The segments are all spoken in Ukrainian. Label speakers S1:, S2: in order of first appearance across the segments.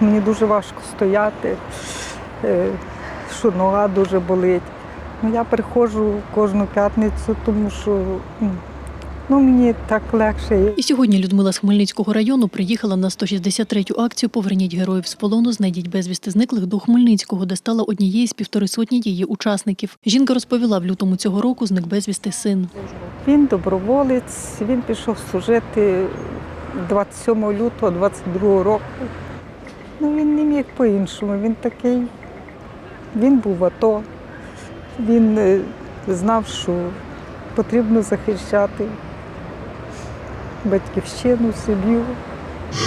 S1: Мені дуже важко стояти, е, що нога дуже болить. Ну, я приходжу кожну п'ятницю, тому що ну, мені так легше.
S2: І сьогодні Людмила з Хмельницького району приїхала на 163-ю акцію Поверніть героїв з полону, знайдіть безвісти зниклих до Хмельницького, де стала однією з півтори сотні її учасників. Жінка розповіла, в лютому цього року зник безвісти син.
S1: Він доброволець, він пішов служити 27 лютого 22 року. Ну, він не міг по-іншому. Він такий, він був АТО, він е, знав, що потрібно захищати батьківщину, сім'ю.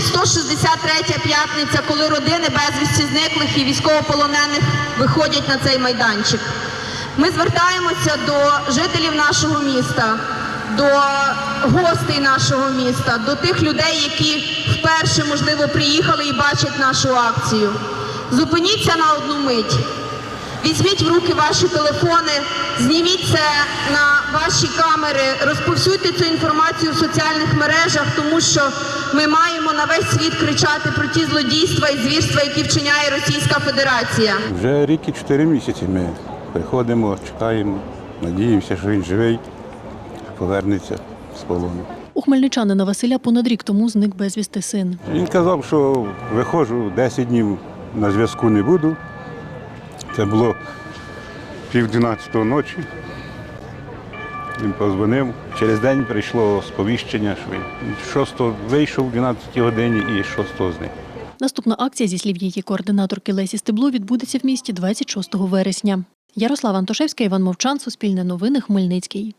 S3: 163 п'ятниця, коли родини безвісті зниклих і військовополонених виходять на цей майданчик. Ми звертаємося до жителів нашого міста, до гостей нашого міста, до тих людей, які вперше, можливо, приїхали і бачать нашу акцію. Зупиніться на одну мить. Візьміть в руки ваші телефони, зніміть це на ваші камери, розповсюдьте цю інформацію в соціальних мережах, тому що ми маємо на весь світ кричати про ті злодійства і звірства, які вчиняє Російська Федерація.
S4: Вже рік і чотири місяці ми приходимо, чекаємо, надіємося, що він живий, повернеться з полону.
S2: У хмельничанина Василя понад рік тому зник безвісти син.
S4: Він казав, що виходжу 10 днів на зв'язку не буду. Це було пів 12 ночі. Він позвонив. Через день прийшло сповіщення, що він 6 вийшов в 12 годині і 6 зник.
S2: Наступна акція, зі слів її координаторки Лесі Стебло, відбудеться в місті 26 вересня. Ярослава Антошевська, Іван Мовчан, Суспільне новини, Хмельницький.